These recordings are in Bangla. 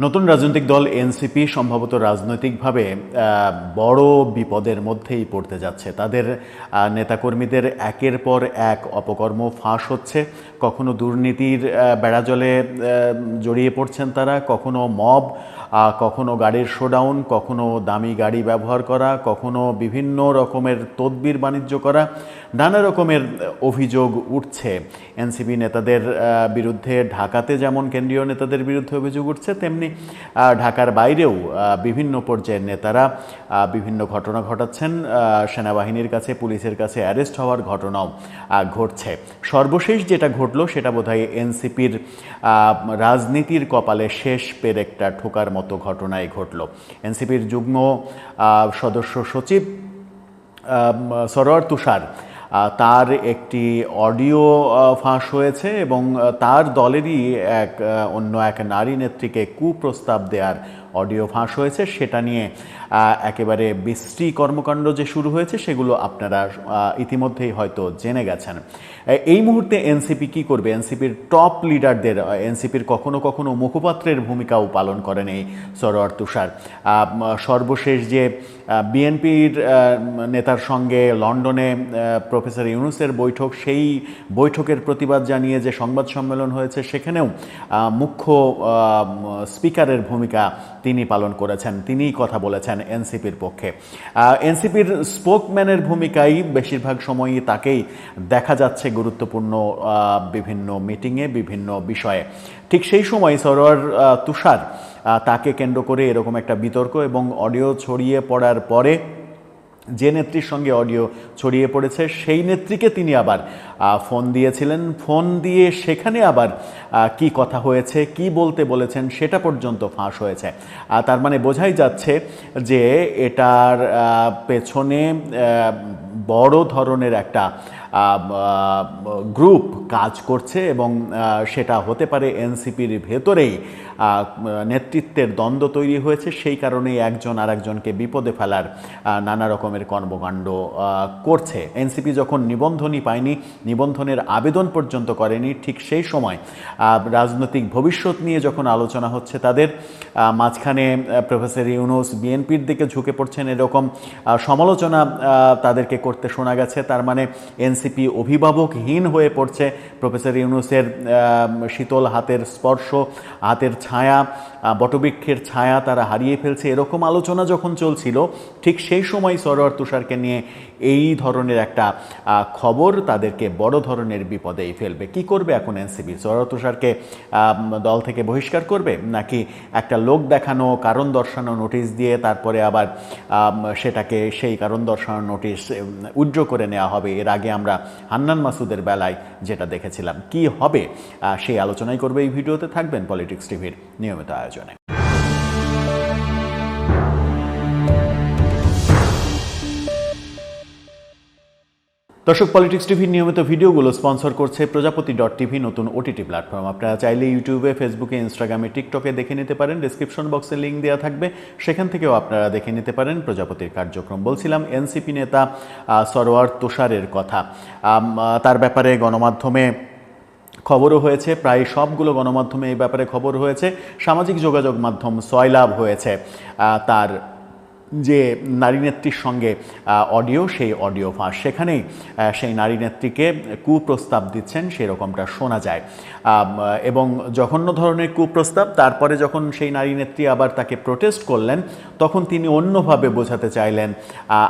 নতুন রাজনৈতিক দল এনসিপি সম্ভবত রাজনৈতিকভাবে বড় বিপদের মধ্যেই পড়তে যাচ্ছে। তাদের নেতাকর্মীদের একের পর এক অপকর্ম ফাঁস হচ্ছে। কখনো দুর্নীতির বেড়াজলে জড়িয়ে পড়ছেন তারা, কখনো মব কখনো গাড়ির শোডাউন, কখনো দামি গাড়ি ব্যবহার করা, কখনো বিভিন্ন রকমের তদবির বাণিজ্য করা। নানা রকমের অভিযোগ উঠছে। এনসিপি নেতাদের বিরুদ্ধে, ঢাকাতে যেমন কেন্দ্রীয় নেতাদের বিরুদ্ধে অভিযোগ উঠছে, তেমনি ঢাকার বাইরেও বিভিন্ন পর্যায়ের নেতারা বিভিন্ন ঘটনা ঘটাচ্ছেন। সেনাবাহিনীর কাছে, পুলিশের কাছে অ্যারেস্ট হওয়ার ঘটনাও ঘটছে। সর্বশেষ যেটা ঘটলো, সেটা বোধহয় এনসিপির রাজনীতির কপালে শেষ পেরেকটা ঠোকার মতো ঘটনাই ঘটলো। এনসিপির যুগ্ম সদস্য সচিব সরোয়ার তুষার তার একটি অডিও ফাঁস হয়েছে এবং তার দলেরই এক অন্য এক নারী নেত্রীকে কুপ্রস্তাব দেওয়ার অডিও ফাঁস হয়েছে, সেটা নিয়ে একেবারে বৃষ্টি কর্মকাণ্ড যে শুরু হয়েছে, সেগুলো আপনারা ইতিমধ্যেই হয়তো জেনে গেছেন। এই মুহূর্তে এনসিপি কি করবে? এনসিপির টপ লিডারদের এনসিপির কখনো কখনো মুখপাত্রের ভূমিকাও পালন করেন এই সরোয়ার তুষার। সর্বশেষ যে বিএনপির নেতার সঙ্গে লন্ডনে প্রফেসর ইউনুসের বৈঠক, সেই বৈঠকের প্রতিবাদ জানিয়ে যে সংবাদ সম্মেলন হয়েছে, সেখানেও মুখ্য স্পিকারের ভূমিকা তিনি পালন করেছেন, তিনিই কথা বলেছেন এনসিপির পক্ষে। এনসিপির স্পোকম্যানের ভূমিকায় বেশিরভাগ সময়ই তাকেই দেখা যাচ্ছে গুরুত্বপূর্ণ বিভিন্ন মিটিংয়ে, বিভিন্ন বিষয়ে। ঠিক সেই সময় সরোয়ার তুষার তাকে কেন্দ্র করে এরকম একটা বিতর্ক এবং অডিও ছড়িয়ে পড়ার পরে যে নেত্রীর সঙ্গে অডিও ছড়িয়ে পড়েছে, সেই নেত্রীকে তিনি আবার ফোন দিয়েছিলেন। ফোন দিয়ে সেখানে আবার কি কথা হয়েছে, কি বলতে বলেছেন সেটা পর্যন্ত ফাঁস হয়েছে। তার মানে বোঝাই যাচ্ছে যে এটার পেছনে বড় ধরনের একটা গ্রুপ কাজ করছে এবং সেটা হতে পারে এনসিপির ভেতরেই। নেতৃত্বের দ্বন্দ্ব তৈরি হয়েছে, সেই কারণেই একজন আরেকজনকে বিপদে ফেলার নানা রকমের কর্মকাণ্ড করছে। এনসিপি যখন নিবন্ধনই পায়নি, নিবন্ধনের আবেদন পর্যন্ত করেনি, ঠিক সেই সময় রাজনৈতিক ভবিষ্যৎ নিয়ে যখন আলোচনা হচ্ছে তাদের মাঝখানে প্রফেসর ইউনুস বিএনপির দিকে ঝুঁকে পড়ছেন এরকম সমালোচনা তাদেরকে করতে শোনা গেছে। তার মানে এনসিপি অভিভাবকহীন হয়ে পড়ছে। প্রফেসর ইউনুসের শীতল হাতের স্পর্শ, হাতের ছায়া বটবৃক্ষের ছায়া তারা হারিয়ে ফেলছে। এরকম আলোচনা যখন চলছিল ঠিক সেই সময় সরোয়ার তুষারকে নিয়ে এই ধরনের একটা খবর তাদেরকে বড় ধরনের বিপদেই ফেলবে। কি করবে এখন এনসিপি? সরোয়ার তুষারকে দল থেকে বহিষ্কার করবে? নাকি একটা লোক দেখানো কারণ দর্শানো নোটিশ দিয়ে তারপরে আবার সেটাকে সেই কারণ দর্শানো নোটিশ উম, উজ্জ্ব করে নেওয়া হবে? এর আগে আমরা হান্নান মাসুদের বেলায় যেটা দেখেছিলাম। কি হবে? সেই আলোচনাই করবে এই ভিডিওতে। থাকবেন পলিটিক্স টিভির নিয়মিত আয়োজনে। দর্শক পলিটিক্স টিভির নিয়মিত ভিডিওগুলো স্পন্সর করছে প্রজাপতি ডট টিভি নতুন ওটিটি প্ল্যাটফর্ম আপনারা চাইলে ইউটিউবে ফেসবুকে ইনস্টাগ্রামে টিকটকে দেখে নিতে পারেন। ডিসক্রিপশন বক্সে লিঙ্ক দেওয়া থাকবে। সেখান থেকেও আপনারা দেখে নিতে পারেন প্রজাপতির কার্যক্রম। বলছিলাম এনসিপি নেতা সরোয়ার তুষারের কথা। তার ব্যাপারে গণমাধ্যমে খবরও হয়েছে, প্রায় সবগুলো গণমাধ্যমে এই ব্যাপারে খবর হয়েছে। সামাজিক যোগাযোগ মাধ্যম সয়লাভ হয়েছে। তার যে নারী নেত্রীর সঙ্গে অডিও সেই অডিও ফাঁস। সেখানেই সেই নারী নেত্রীকে কুপ্রস্তাব দিচ্ছেন, সেরকমটা শোনা যায়। এবং জঘন্য ধরনের কুপ্রস্তাব, তারপরে যখন সেই নারী নেত্রী আবার তাকে প্রোটেস্ট করলেন, তখন তিনি অন্যভাবে বোঝাতে চাইলেন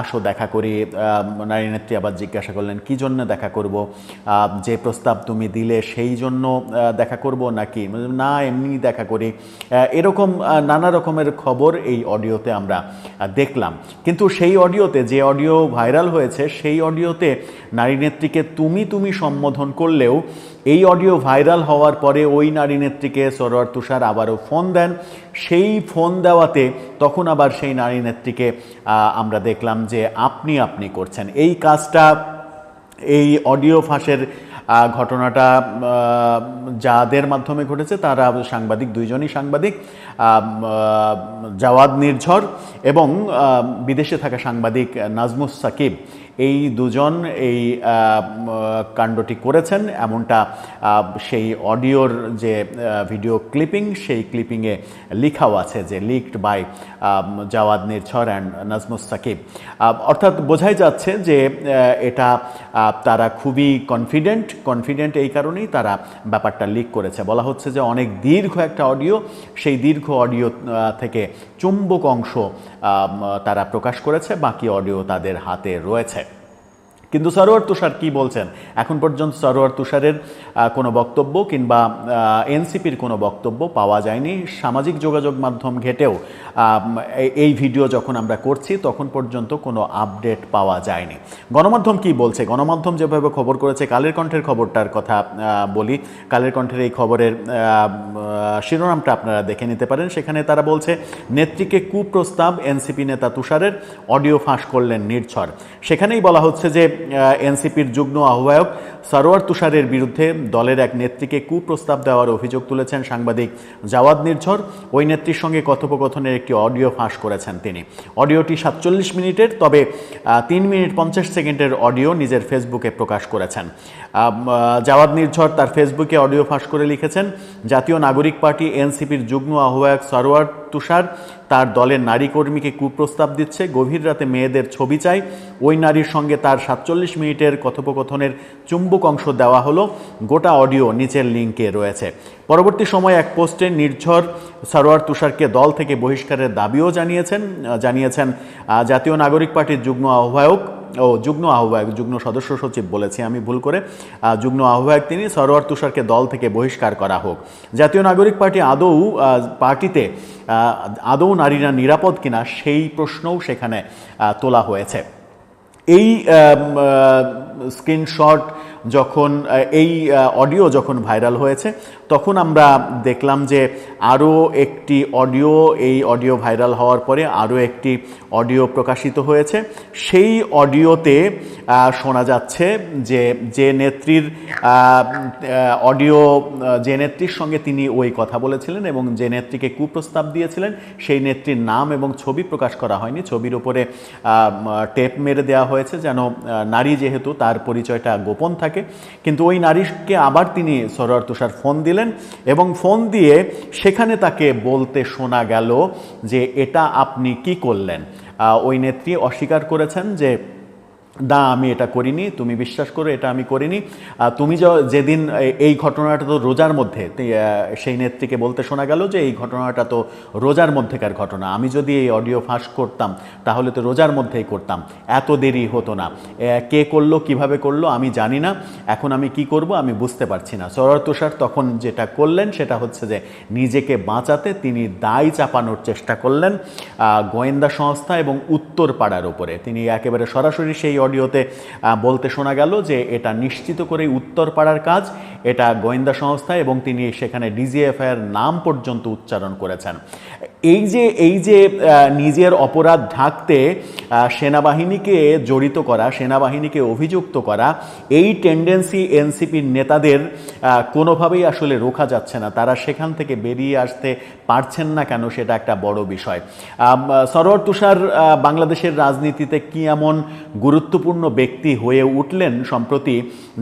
আসো দেখা করি। নারী নেত্রী আবার জিজ্ঞাসা করলেন, কি জন্য দেখা করব? যে প্রস্তাব তুমি দিলে সেই জন্য দেখা করব নাকি? না, এমনি দেখা করি। এরকম নানা রকমের খবর এই অডিওতে আমরা দেখলাম। কিন্তু সেই অডিওতে যে অডিও ভাইরাল হয়েছে, সেই অডিওতে নারী নেত্রীকে তুমি তুমি সম্বোধন করলেও এই অডিও ভাইরাল হওয়ার পরে ওই নারী নেত্রীকে সরোয়ার তুষার আবারও ফোন দেন। সেই ফোন দেওয়াতে তখন আবার সেই নারী নেত্রীকে আমরা দেখলাম যে আপনি আপনি করছেন। এই কাজটা, এই অডিও ফাঁসের ঘটনাটা যাদের মাধ্যমে ঘটেছে তারা সাংবাদিক, দুইজনই সাংবাদিক জাওয়াদ নির্ঝর এবং বিদেশে থাকা সাংবাদিক, নাজমুস সাকিব। এই দুজন এই কাণ্ডটি করেছেন। এমনটা সেই অডিওর যে ভিডিও ক্লিপিং, সেই ক্লিপিংয়ে লিখাও আছে যে, leaked by Jawad Nirjhar and Nazmus Sakib. অর্থাৎ বোঝাই যাচ্ছে যে এটা তারা খুবই কনফিডেন্ট কনফিডেন্ট এই কারণেই তারা ব্যাপারটা লিক করেছে। বলা হচ্ছে যে, অনেক দীর্ঘ একটা অডিও, সেই দীর্ঘ অডিও থেকে চুম্বক অংশ তারা প্রকাশ করেছে, বাকি অডিও তাদের হাতে রয়েছে। কিন্তু সরোয়ার তুষার কি বলছেন? এখন পর্যন্ত সরোয়ার তুষারের কোনো বক্তব্য কিংবা এনসিপির কোনো বক্তব্য পাওয়া যায়নি। সামাজিক যোগাযোগ মাধ্যম ঘেটেও এই- ভিডিও যখন আমরা করছি, তখন পর্যন্ত কোনো আপডেট পাওয়া যায়নি। গণমাধ্যম কি বলছে? গণমাধ্যম যেভাবে খবর করেছে, কালের কণ্ঠের খবরটার কথা বলি। কালের কণ্ঠের এই খবরের শিরোনামটা আপনারা দেখে নিতে পারেন। সেখানে তারা বলছে, নেত্রীকে কুপ্রস্তাব এনসিপি নেতা তুষারের, অডিও ফাঁস করলেন নির্ঝর। সেখানেই বলা হচ্ছে যে এনসিপির যুগ্ম আহ্বায়ক সরোয়ার তুষারের বিরুদ্ধে দলের এক নেত্রীকে কুপ্রস্তাব দেওয়ার অভিযোগ তুলেছেন সাংবাদিক জাওয়াদ নির্ঝর। ওই নেত্রীর সঙ্গে কথোপকথনের একটি অডিও ফাঁস করেছেন তিনি। অডিওটি সাতচল্লিশ মিনিটের, তবে তিন মিনিট পঞ্চাশ সেকেন্ডের অডিও নিজের ফেসবুকে প্রকাশ করেছেন। জাওয়াদ নির্ঝর তার ফেসবুকে অডিও ফাঁস করে লিখেছেন, জাতীয় নাগরিক পার্টি এনসিপির যুগ্ম আহ্বায়ক সরোয়ার তুষার তার দলের নারী কর্মীকে কুপ্রস্তাব দিচ্ছে। গভীর রাতে মেয়েদের ছবি চাই। ওই নারীর সঙ্গে তার সাতচল্লিশ মিনিটের কথোপকথনের চুম্বক অংশ দেওয়া হলো। গোটা অডিও নিচের লিঙ্কে রয়েছে। পরবর্তী সময়ে এক পোস্টে নির্ঝর সরোয়ার তুষারকে দল থেকে বহিষ্কারের দাবিও জানিয়েছেন জানিয়েছেন জাতীয় নাগরিক পার্টির যুগ্ম আহ্বায়ক ও যুগ্ম আহ্বায়ক, যুগ্ম সদস্য সচিব বলেছি আমি ভুল করে। যুগ্ম আহ্বায়ক তিনি সরোয়ার তুষারকে দল থেকে বহিষ্কার করা হোক। জাতীয় নাগরিক পার্টি আদৌ পার্টিতে আদৌ নারীরা নিরাপদ কিনা সেই প্রশ্নও সেখানে তোলা হয়েছে। এই স্ক্রিনশট যখন এই অডিও যখন ভাইরাল হয়েছে, তখন আমরা দেখলাম যে আরও একটি অডিও, এই অডিও ভাইরাল হওয়ার পরে আরও একটি অডিও প্রকাশিত হয়েছে। সেই অডিওতে শোনা যাচ্ছে যে যে নেত্রীর অডিও যে নেত্রীর সঙ্গে তিনি ওই কথা বলেছিলেন এবং যে নেত্রীকে কুপ্রস্তাব দিয়েছিলেন, সেই নেত্রীর নাম এবং ছবি প্রকাশ করা হয়নি। ছবির উপরে টেপ মেরে দেওয়া হয়েছে যেন নারী যেহেতু তার পরিচয়টা গোপন থাকে। কিন্তু ওই নারীকে আবার তিনি সরোয়ার তুষার ফোন দিলেন এবং ফোন দিয়ে সেখানে তাকে বলতে শোনা গেল যে, এটা আপনি কি করলেন? ওই নেত্রী অস্বীকার করেছেন যে না আমি এটা করিনি, তুমি বিশ্বাস করো, এটা আমি করিনি। তুমি যেদিন এই ঘটনাটা তো রোজার মধ্যে সেই নেত্রীকে বলতে শোনা গেল যে এই ঘটনাটা তো রোজার মধ্যেকার ঘটনা। আমি যদি এই অডিও ফাঁস করতাম, তাহলে তো রোজার মধ্যেই করতাম। এত দেরি হতো না। কে করল, কীভাবে করল, আমি জানি না। এখন আমি কি করব, আমি বুঝতে পারছি না। সরোয়ার তুষার তখন যেটা করলেন, সেটা হচ্ছে যে নিজেকে বাঁচাতে তিনি দায় চাপানোর চেষ্টা করলেন গোয়েন্দা সংস্থা এবং উত্তর পাড়ার উপরে। তিনি একেবারে সরাসরি সেই অডিওতে বলতে শোনা গেল যে এটা নিশ্চিত করে উত্তর পাড়ার কাজ। এটা গোয়েন্দা সংস্থা এবং তিনি সেখানে ডিজিএফআইয়ের নাম পর্যন্ত উচ্চারণ করেছেন। এই যে এই যে নিজের অপরাধ ঢাকতে সেনাবাহিনীকে জড়িত করা, সেনাবাহিনীকে অভিযুক্ত করা, এই টেন্ডেন্সি এনসিপির নেতাদের কোনোভাবেই আসলে রোখা যাচ্ছে না। তারা সেখান থেকে বেরিয়ে আসতে পারছেন না কেন সেটা একটা বড় বিষয়। সরোয়ার তুষার বাংলাদেশের রাজনীতিতে কি এমন গুরুত্বপূর্ণ ব্যক্তি হয়ে উঠলেন সম্প্রতি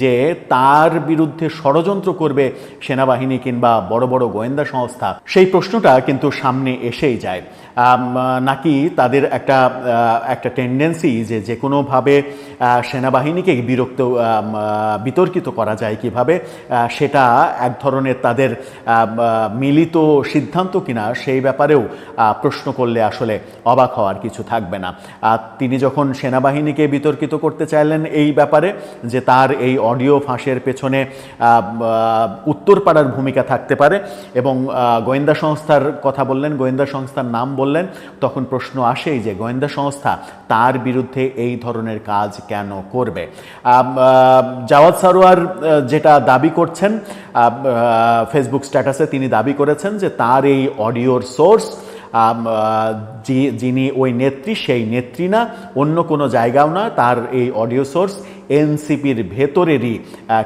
যে তার বিরুদ্ধে ষড়যন্ত্র করবে সেনাবাহিনী কিংবা বড় বড় গোয়েন্দা সংস্থা। সেই প্রশ্নটা কিন্তু সামনে এসেই যায়। নাকি তাদের একটা একটা টেন্ডেন্সি যে যে কোনোভাবে সেনাবাহিনীকে বিরক্ত বিতর্কিত করা যায় কীভাবে সেটা এক ধরনের তাদের মিলিত সিদ্ধান্ত কিনা সেই ব্যাপারেও প্রশ্ন করলে আসলে অবাক হওয়ার কিছু থাকবে না। তিনি যখন সেনাবাহিনীকে বিতর্কিত করতে চাইলেন এই ব্যাপারে যে তার এই অডিও ফাঁসের পেছনে আহ, উত্তরপাড়ার ভূমিকা থাকতে পারে এবং গোয়েন্দা সংস্থার কথা বললেন গোয়েন্দা সংস্থার নাম বললেন তখন প্রশ্ন আসেই যে গোয়েন্দা সংস্থা তার বিরুদ্ধে এই ধরনের কাজ কেন করবে? জাওয়াদ সারোয়ার যেটা দাবি করছেন ফেসবুক স্ট্যাটাসে তিনি দাবি করেছেন যে তার এই অডিওর সোর্স যিনি ওই নেত্রী, সেই নেত্রী না, অন্য কোনো জায়গাও না, তার এই অডিও সোর্স এনসিপির ভেতরেরই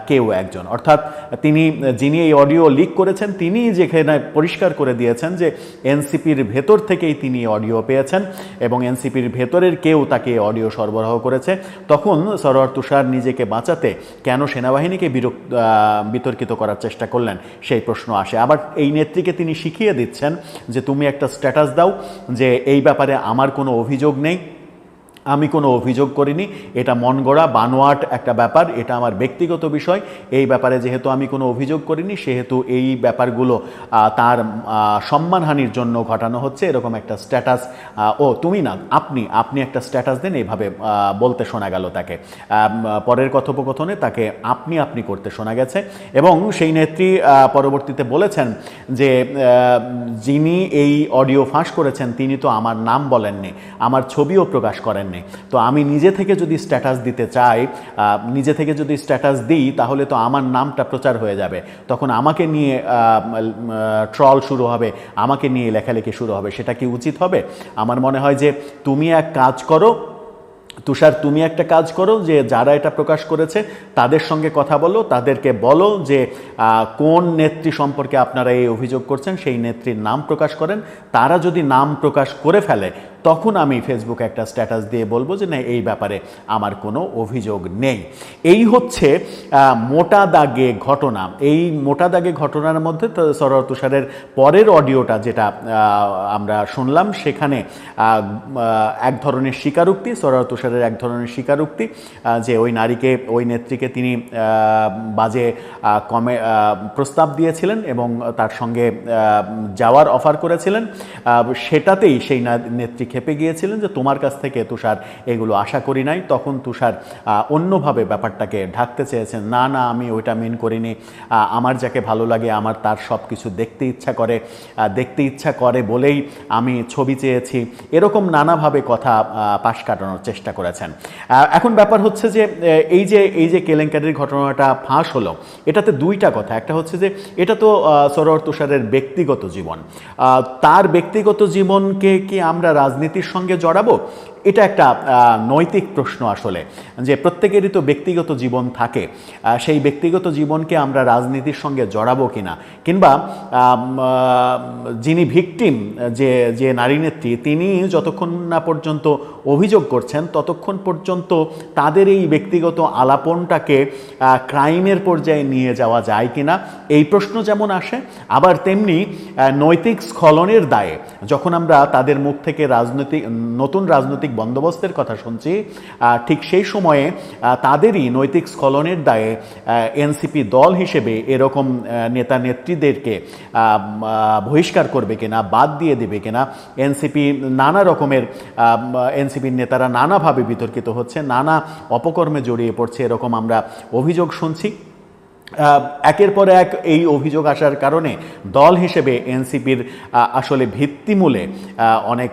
কেউ একজন। অর্থাৎ তিনি, যিনি এই অডিও লিক করেছেন, তিনি যেখানে পরিষ্কার করে দিয়েছেন যে এনসিপির ভেতর থেকেই তিনি অডিও পেয়েছেন এবং এনসিপির ভেতরের কেউ তাকে অডিও সরবরাহ করেছে। তখন সরোয়ার তুষার নিজেকে বাঁচাতে কেন সেনাবাহিনীকে বিরক্ত বিতর্কিত করার চেষ্টা করলেন, সেই প্রশ্ন আসে। আবার এই নেত্রীকে তিনি শিখিয়ে দিচ্ছেন যে, তুমি একটা স্ট্যাটাস দাও যে, এই ব্যাপারে আমার কোনো অভিযোগ নেই। আমি কোনো অভিযোগ করিনি, এটা মন গড়া, বানোয়াট একটা ব্যাপার, এটা আমার ব্যক্তিগত বিষয়। এই ব্যাপারে যেহেতু আমি কোনো অভিযোগ করিনি, সেহেতু এই ব্যাপারগুলো তার সম্মানহানির জন্য ঘটানো হচ্ছে, এরকম একটা স্ট্যাটাস ও, তুমি না, আপনি আপনি একটা স্ট্যাটাস দেন, এইভাবে বলতে শোনা গেল তাকে। পরের কথোপকথনে তাকে আপনি আপনি করতে শোনা গেছে, এবং সেই নেত্রী পরবর্তীতে বলেছেন যে যিনি এই অডিও ফাঁস করেছেন, তিনি তো আমার নাম বলেননি, আমার ছবিও প্রকাশ করেননি তো আমি নিজে থেকে যদি স্ট্যাটাস দিতে চাই নিজে থেকে যদি স্ট্যাটাস দিই, তাহলে তো আমার নামটা প্রচার হয়ে যাবে। তখন আমাকে নিয়ে ট্রল শুরু হবে, আমাকে নিয়ে লেখালেখি শুরু হবে। সেটা কি উচিত হবে? আমার মনে হয় যে তুমি এক কাজ করো, তুষার তুমি একটা কাজ করো যে যারা এটা প্রকাশ করেছে, তাদের সঙ্গে কথা বলো, তাদেরকে বলো যে কোন নেত্রী সম্পর্কে আপনারা এই অভিযোগ করছেন, সেই নেত্রীর নাম প্রকাশ করেন। তারা যদি নাম প্রকাশ করে ফেলে তখন আমি ফেসবুকে একটা স্ট্যাটাস দিয়ে বলব যে, না, এই ব্যাপারে আমার কোনো অভিযোগ নেই। এই হচ্ছে মোটা দাগে ঘটনা। এই মোটা দাগে ঘটনার মধ্যে সরোয়ার তুষারের পরের অডিওটা যেটা আমরা শুনলাম, সেখানে এক ধরনের স্বীকারোক্তি, সরোয়ার তুষারের এক ধরনের স্বীকারোক্তি যে ওই নারীকে, ওই নেত্রীকে তিনি বাজে কমে প্রস্তাব দিয়েছিলেন এবং তার সঙ্গে যাওয়ার অফার করেছিলেন। সেটাতেই সেই নেত্রী খেপে গিয়েছিলেন যে তোমার কাছ থেকে তুষার এগুলো আশা করি নাই। তখন তুষার অন্যভাবে ব্যাপারটাকে ঢাকতে চেয়েছেন, না না, আমি ওইটা মিন করিনি। আমার যাকে ভালো লাগে, আমার তার সব কিছু দেখতে ইচ্ছা করে দেখতে ইচ্ছা করে বলেই আমি ছবি চেয়েছি। এরকম নানাভাবে কথা পাশ কাটানোর চেষ্টা করেছেন। এখন ব্যাপার হচ্ছে যে এই যে এই যে কেলেঙ্কারির ঘটনাটা ফাঁস হলো, এটাতে দুইটা কথা। একটা হচ্ছে যে, এটা তো সরোয়ার তুষারের ব্যক্তিগত জীবন। তার ব্যক্তিগত জীবনকে কি আমরা রাজনীতির সঙ্গে জড়াবো? এটা একটা নৈতিক প্রশ্ন আসলে, যে প্রত্যেকেরই তো ব্যক্তিগত জীবন থাকে সেই ব্যক্তিগত জীবনকে আমরা রাজনীতির সঙ্গে জড়াবো কিনা, কিংবা যিনি ভিকটিম, যে যে নারী নেত্রী, তিনি যতক্ষণ না পর্যন্ত অভিযোগ করছেন, ততক্ষণ পর্যন্ত তাদের এই ব্যক্তিগত আলাপনটাকে ক্রাইমের পর্যায়ে নিয়ে যাওয়া যায় কিনা, এই প্রশ্ন যেমন আসে, আবার তেমনি নৈতিক স্খলনের দায়ে, যখন আমরা তাদের মুখ থেকে রাজনৈতিক, নতুন রাজনৈতিক বন্দোবস্তের কথা শুনছি। ঠিক সেই সময়ে তাদেরই নৈতিক স্খলনের দায়ে এনসিপি দল হিসেবে এরকম নেতা নেত্রীদেরকে বহিষ্কার করবে কিনা, বাদ দিয়ে দেবে কিনা, এনসিপি নানা রকমের এনসিপির নেতারা নানাভাবে বিতর্কিত হচ্ছে, নানা অপকর্মে জড়িয়ে পড়ছে, এরকম আমরা অভিযোগ শুনছি। একের পর এক এই অভিযোগ আসার কারণে দল হিসেবে এনসিপির আসলে ভিত্তিমূলে অনেক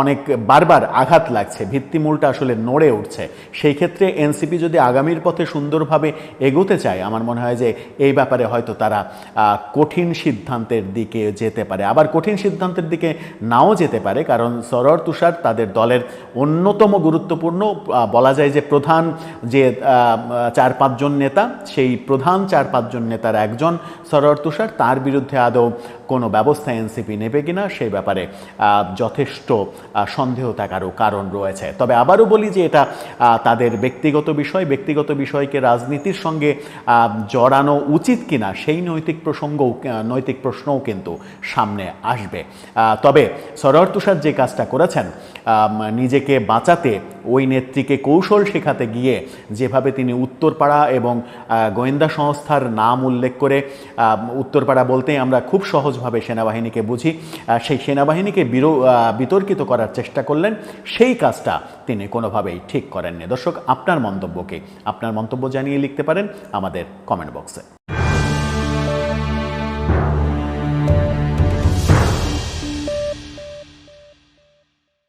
অনেক বারবার আঘাত লাগছে, ভিত্তিমূলটা আসলে নড়ে উঠছে। সেই ক্ষেত্রে এনসিপি যদি আগামীর পথে সুন্দরভাবে এগোতে চায়, আমার মনে হয় যে এই ব্যাপারে হয়তো তারা কঠিন সিদ্ধান্তের দিকে যেতে পারে। আবার কঠিন সিদ্ধান্তের দিকে নাও যেতে পারে, কারণ সরর তুষার তাদের দলের অন্যতম গুরুত্বপূর্ণ বলা যায় যে প্রধান যে চার পাঁচজন নেতা, সেই প্রধান চার পাঁচজন নেতার একজন সরোয়ার তুষার তার বিরুদ্ধে আদৌ কোনো ব্যবস্থা এনসিপি নেবে কিনা সেই ব্যাপারে যথেষ্ট সন্দেহ থাকারও কারণ রয়েছে। তবে আবারও বলি যে এটা তাদের ব্যক্তিগত বিষয়, ব্যক্তিগত বিষয়কে রাজনীতির সঙ্গে জড়ানো উচিত কিনা সেই নৈতিক প্রসঙ্গও নৈতিক প্রশ্নও কিন্তু সামনে আসবে। তবে সরোয়ার তুষার যে কাজটা করেছেন নিজেকে বাঁচাতে, ওই নেত্রীকে কৌশল শেখাতে গিয়ে যেভাবে তিনি উত্তরপাড়া এবং গোয়েন্দা সংস্থার নাম উল্লেখ করে উত্তরপাড়া বলতেই আমরা খুব সহজভাবে সেনাবাহিনীকে বুঝি সেই সেনাবাহিনীকে বিতর্কিত করার চেষ্টা করলেন, সেই কাজটা তিনি কোনোভাবেই ঠিক করেননি। দর্শক, আপনার মন্তব্যকে, আপনার মন্তব্য জানিয়ে লিখতে পারেন আমাদের কমেন্ট বক্সে